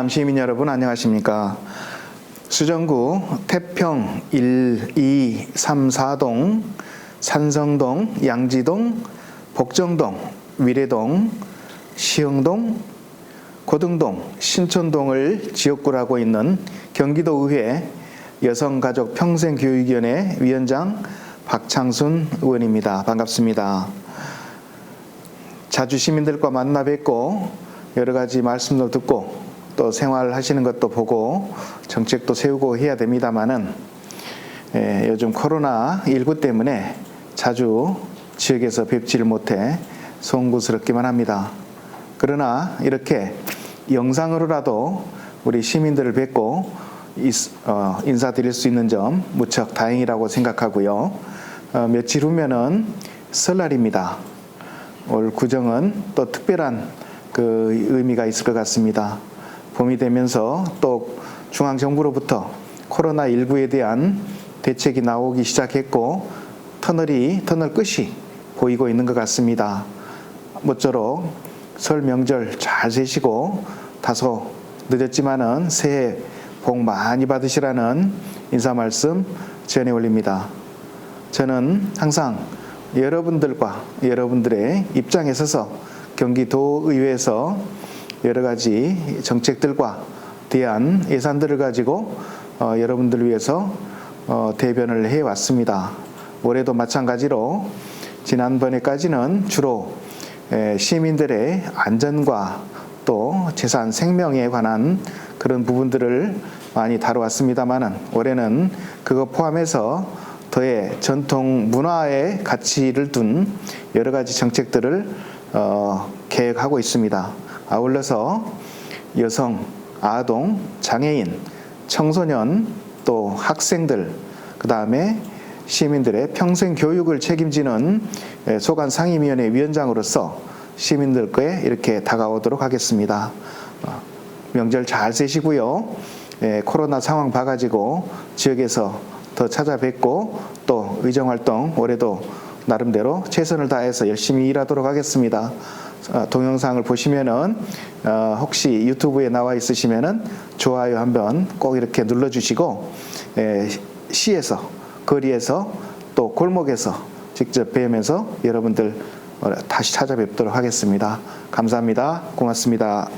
남 시민 여러분 안녕하십니까? 수정구 태평 1, 2, 3, 4동, 산성동, 양지동, 복정동, 위례동, 시흥동, 고등동, 신촌동을 지역구로 하고 있는 경기도의회 여성가족평생교육위원회 위원장 박창순 의원입니다. 반갑습니다. 자주 시민들과 만나 뵙고 여러 가지 말씀도 듣고 또 생활하시는 것도 보고 정책도 세우고 해야 됩니다만은 예, 요즘 코로나 19 때문에 자주 지역에서 뵙지를 못해 송구스럽기만 합니다. 그러나 이렇게 영상으로라도 우리 시민들을 뵙고 있- 어, 인사드릴 수 있는 점 무척 다행이라고 생각하고요. 어, 며칠 후면은 설날입니다. 올 구정은 또 특별한 그 의미가 있을 것 같습니다. 봄이 되면서 또 중앙정부로부터 코로나19에 대한 대책이 나오기 시작했고 터널이 터널 끝이 보이고 있는 것 같습니다. 모쪼록 설 명절 잘 세시고 다소 늦었지만은 새해 복 많이 받으시라는 인사 말씀 전해 올립니다. 저는 항상 여러분들과 여러분들의 입장에 서서 경기도 의회에서 여러 가지 정책들과 대안 예산들을 가지고 어, 여러분들을 위해서 어, 대변을 해 왔습니다. 올해도 마찬가지로 지난번에까지는 주로 에, 시민들의 안전과 또 재산 생명에 관한 그런 부분들을 많이 다뤄왔습니다만은 올해는 그거 포함해서 더해 전통 문화의 가치를 둔 여러 가지 정책들을 어, 계획하고 있습니다. 아울러서 여성, 아동, 장애인, 청소년 또 학생들 그 다음에 시민들의 평생 교육을 책임지는 예, 소관 상임위원회 위원장으로서 시민들께 이렇게 다가오도록 하겠습니다. 어, 명절 잘 세시고요. 예, 코로나 상황 봐가지고 지역에서 더 찾아뵙고 또 의정활동 올해도 나름대로 최선을 다해서 열심히 일하도록 하겠습니다. 어, 동영상을 보시면은 어, 혹시 유튜브에 나와 있으시면은 좋아요 한번 꼭 이렇게 눌러주시고 예, 시에서 거리에서 또 골목에서 직접 뵈면서 여러분들 어, 다시 찾아뵙도록 하겠습니다. 감사합니다. 고맙습니다.